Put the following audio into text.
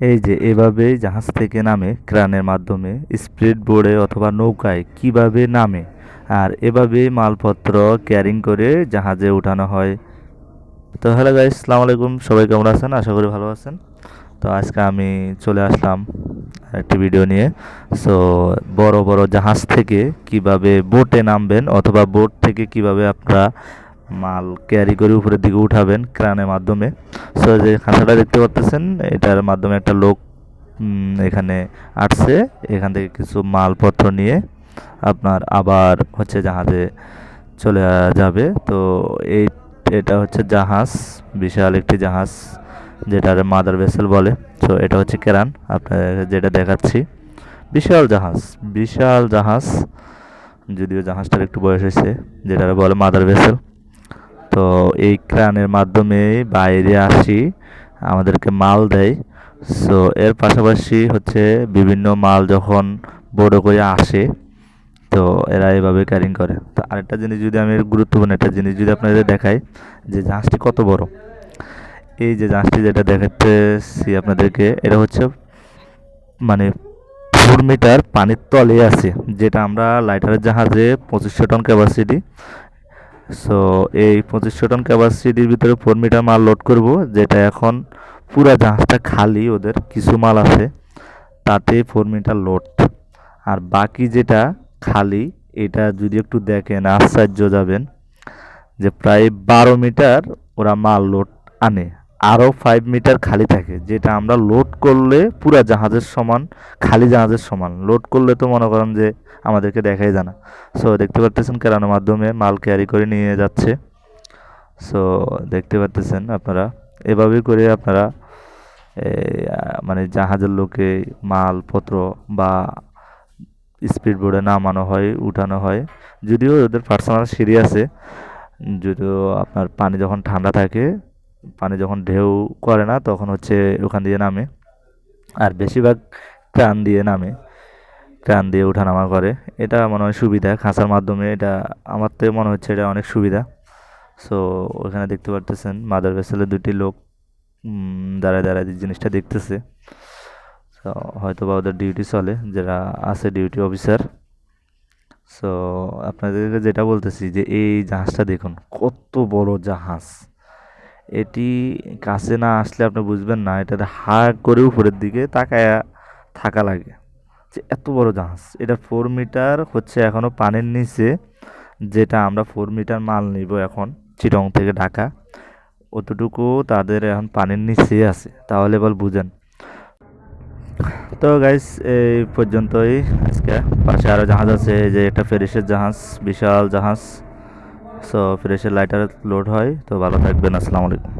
এই যে এভাবে জাহাজ থেকে নামে, ক্রানের মাধ্যমে স্পিড বোর্ডে অথবা নৌকায় কীভাবে নামে, আর এভাবে মালপত্র ক্যারিং করে জাহাজে উঠানো হয়। তো হ্যালো গাইস আসসালামু আলাইকুম। সবাই কেমন আছেন? আশা করি ভালো আছেন। তো আজকে আমি চলে আসলাম একটি ভিডিও নিয়ে। সো বড় বড় জাহাজ থেকে কীভাবে বোটে নামবেন অথবা বোট থেকে কীভাবে আপনারা মাল ক্যারি করে উপরের দিকে উঠাবেন ক্রানের মাধ্যমে। সো যে খাঁচাটা দেখতে পাচ্ছেন এটার মাধ্যমে একটা লোক এখানে আসছে। এখান থেকে কিছু মালপত্র নিয়ে আপনার আবার হচ্ছে জাহাজে চলে যাবে। তো এই, এটা হচ্ছে জাহাজ, বিশাল একটি জাহাজ, যেটার মাদার ভেসেল বলে। তো এটা হচ্ছে কেরান আপনাদের যেটা দেখাচ্ছি। বিশাল জাহাজ বিশাল জাহাজ, যদিও জাহাজটার একটু বয়স হয়েছে যেটা বলে মাদার ভেসেল। তো এই ক্রানের মাধ্যমে বাইরে আসি, আমাদেরকে মাল দেয়। সো এর পাশাপাশি হচ্ছে বিভিন্ন মাল যখন বোর্ডে করে আসে, তো এরা এভাবে ক্যারিং করে। তো আরেকটা জিনিস যদি আমি গুরুত্বপূর্ণ একটা জিনিস যদি আপনাদের দেখাই, যে জাহাজটি কত বড়? এই যে জাহাজটি যেটা দেখাতেছি আপনাদেরকে, এটা হচ্ছে মানে ফোর মিটার পানির তলে আছে, যেটা আমরা লাইটারের জাহাজে পঁচিশশো টন ক্যাপাসিটি সো এই পঁচিশশো টন ক্যাপাসিটির ভিতরে ফোর মিটার মাল লোড করব, যেটা এখন পুরা জাহাজটা খালি ওদের কিছু মাল আছে তাতে ফোর মিটার লোড আর বাকি যেটা খালি, এটা যদি একটু দেখেন, আশ্চর্য যাবেন, যে প্রায় বারো মিটার ওরা মাল লোড আনে। আরও ফাইভ মিটার খালি থাকে, যেটা আমরা লোড করলে পুরা জাহাজের সমান, খালি জাহাজের সমান। লোড করলে তো মনে করেন যে আমাদেরকে দেখাই জানা সো দেখতে পারতেছেন কেরানোর মাধ্যমে মাল ক্যারি করে নিয়ে যাচ্ছে। সো দেখতে পারতেছেন আপনারা। এভাবে করে আপনারা মানে জাহাজের লোকে মালপত্র বা স্পিড বোর্ডে নামানো হয়, উঠানো হয়। যদিও ওদের পার্সোনাল সিঁড়ি আছে, যদিও আপনার পানি যখন ঠান্ডা থাকে পানি যখন ঢেউ করে না, তখন হচ্ছে ওখান দিয়ে নামে। আর বেশিরভাগ ক্রান দিয়ে নামে। ক্রান দিয়ে ওঠানামা করে। এটা মনে হয় সুবিধা, খাঁচার মাধ্যমে এটা আমার তো মনে হচ্ছে এটা অনেক সুবিধা। সো ওখানে দেখতে পারতেছেন মাদার ভেসেলের দুটি লোক দাঁড়ায় দাঁড়ায় জিনিসটা দেখতেছে। সো হয়তো বা ওদের ডিউটি চলে, যারা আছে ডিউটি অফিসার সো আপনাদেরকে যেটা বলতেছি যে, এই জাহাজটা দেখুন, কত বড় জাহাজ। এটি কাছে না আসলে আপনি বুঝবেন না এটা হা করে উপরের দিকে তাকায় থাকা লাগে। যে এত বড় জাহাজ, এটা ফোর মিটার হচ্ছে এখনও পানির নিচে, যেটা আমরা ফোর মিটার মাল নিব এখন চিটং থেকে ঢাকা। অতটুকু তাদের এখন পানির নিচে আছে, তাহলে এবার বুঝেন। তো গাইস এই পর্যন্তই। আজকে পাশে আরও জাহাজ আছে যে একটা ফেরিসের জাহাজ, বিশাল জাহাজ। সো ফ্রেশের লাইটার লোড হয় তো ভালো থাকবেন আসসালামু আলাইকুম।